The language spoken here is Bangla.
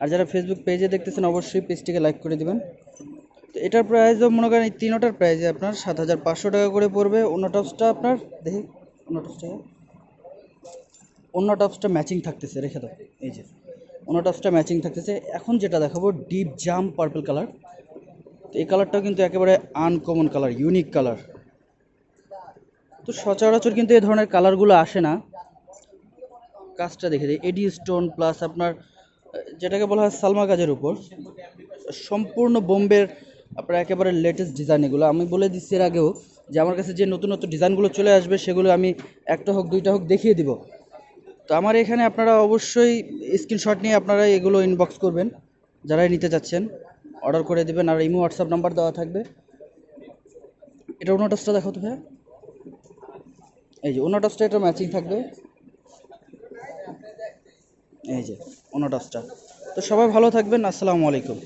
আর যারা ফেসবুক পেজে দেখতেছেন, অবশ্যই পেজটিকে লাইক করে দিবেন। তো এটার প্রাইসও মনে করেন এই তিনোটার প্রাইসে আপনার সাত হাজার পাঁচশো টাকা করে পড়বে। অন্য টপসটা আপনার, দেখি, অন্য টপসটা অন্য টপসটা ম্যাচিং থাকতেছে, রেখে দাও, এই যে। অন্য টপসটা ম্যাচিং থাকতেছে। এখন যেটা দেখাবো ডিপ জাম পার্পল কালার তো এই কালারটাও কিন্তু একেবারে আনকমন কালার ইউনিক কালার তো সচরাচর কিন্তু এই ধরনের কালারগুলো আসে না। কাজটা দেখে দিই এডি স্টোন প্লাস আপনার যেটাকে বলা হয় সালমা কাজের উপর, সম্পূর্ণ বোম্বের আপনার একেবারে লেটেস্ট ডিজাইন এগুলো। আমি বলে দিচ্ছি এর আগেও যে আমার কাছে যে নতুন নতুন ডিজাইনগুলো চলে আসবে, সেগুলো আমি একটা হোক, দুইটা হোক দেখিয়ে দিব। তো আমার এখানে আপনারা অবশ্যই স্ক্রিনশট নিয়ে আপনারা এগুলো ইনবক্স করবেন, যারাই নিতে চাচ্ছেন। অর্ডার করে দেবেন, আর ইমো হোয়াটসঅ্যাপ নাম্বার দেওয়া থাকবে। এটা ওনাটাসটা দেখো তো ভাইয়া। এই যে ওনাটাসটা এটা ম্যাচিং থাকবে। এই যে ওনাটাসটা তো সবাই ভালো থাকবেন আসসালামু আলাইকুম।